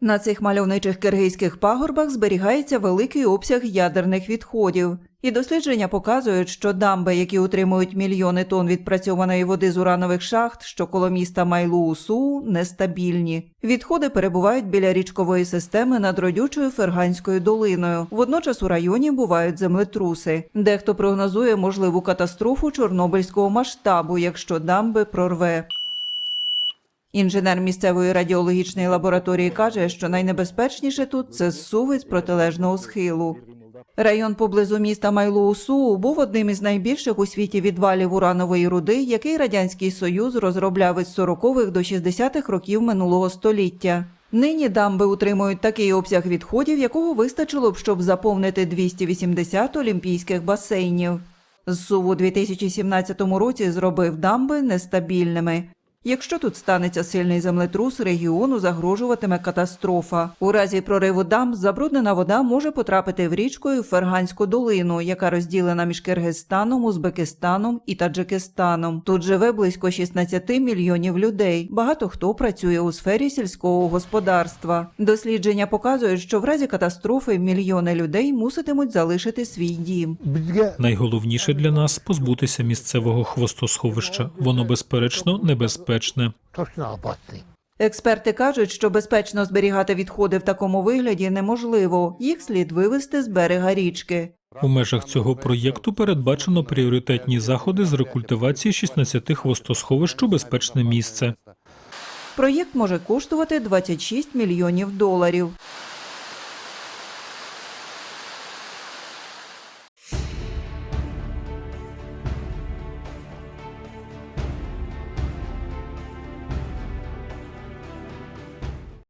На цих мальовничих киргизьких пагорбах зберігається великий обсяг ядерних відходів. І дослідження показують, що дамби, які утримують мільйони тонн відпрацьованої води з уранових шахт, що коло міста Майлуу-Суу, нестабільні. Відходи перебувають біля річкової системи над родючою Ферганською долиною. Водночас у районі бувають землетруси. Дехто прогнозує можливу катастрофу чорнобильського масштабу, якщо дамби прорве. Інженер місцевої радіологічної лабораторії каже, що найнебезпечніше тут це з протилежного схилу. Район поблизу міста Майлоусуу був одним із найбільших у світі відвалів уранової руди, який радянський союз розробляв із 40-х до 60-х років минулого століття. Нині дамби утримують такий обсяг відходів, якого вистачило б, щоб заповнити 280 олімпійських басейнів. Зсув у 2017 році зробив дамби нестабільними. Якщо тут станеться сильний землетрус, регіону загрожуватиме катастрофа. У разі прориву дамб забруднена вода може потрапити в річку і в Ферганську долину, яка розділена між Киргизстаном, Узбекистаном і Таджикистаном. Тут живе близько 16 мільйонів людей. Багато хто працює у сфері сільського господарства. Дослідження показують, що в разі катастрофи мільйони людей муситимуть залишити свій дім. Найголовніше для нас позбутися місцевого хвостосховища. Воно безперечно небезпечне. Точно. Експерти кажуть, що безпечно зберігати відходи в такому вигляді неможливо. Їх слід вивезти з берега річки. У межах цього проєкту передбачено пріоритетні заходи з рекультивації 16 хвостосховищ у безпечне місце. Проєкт може коштувати 26 мільйонів доларів.